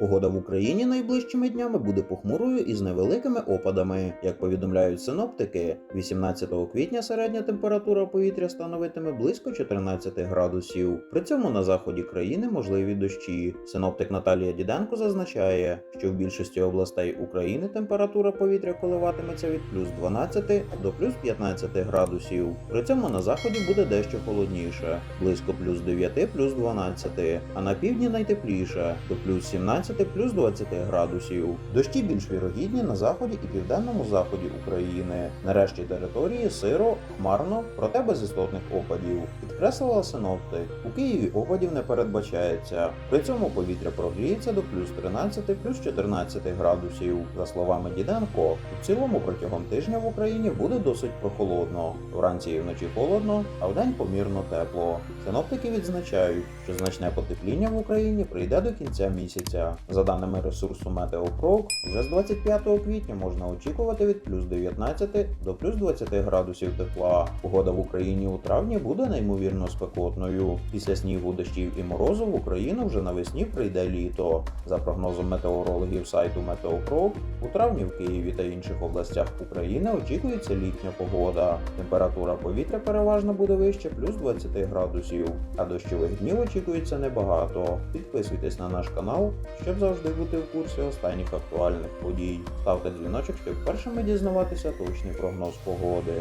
Погода в Україні найближчими днями буде похмурою і з невеликими опадами. Як повідомляють синоптики, 18 квітня середня температура повітря становитиме близько 14 градусів. При цьому на заході країни можливі дощі. Синоптик Наталія Діденко зазначає, що в більшості областей України температура повітря коливатиметься від плюс 12 до плюс 15 градусів. При цьому на заході буде дещо холодніше, близько плюс 9, плюс 12, а на півдні найтепліше до плюс 17, плюс 20 градусів. Дощі більш вірогідні на заході і південному заході України. Нарешті території сиро, хмарно, проте без істотних опадів. Підкреслила синоптик. У Києві опадів не передбачається. При цьому повітря прогріється до плюс 13, плюс 14 градусів. За словами Діденко, у цілому протягом тижня в Україні буде досить прохолодно. Вранці і вночі холодно, а вдень помірно тепло. Синоптики відзначають, що значне потепління в Україні прийде до кінця місяця. За даними ресурсу Метеопрок, вже з 25 квітня можна очікувати від плюс 19 до плюс 20 градусів тепла. Погода в Україні у травні буде неймовірно спекотною. Після снігу, дощів і морозу в Україну вже навесні прийде літо. За прогнозом метеорологів сайту Метеопрок, у травні в Києві та інших областях України очікується літня погода. Температура повітря переважно буде вище плюс 20 градусів, а дощових днів очікується небагато. Підписуйтесь на наш канал, щоб завжди бути в курсі останніх актуальних подій. Ставте дзвіночок, щоб першими дізнаватися точний прогноз погоди.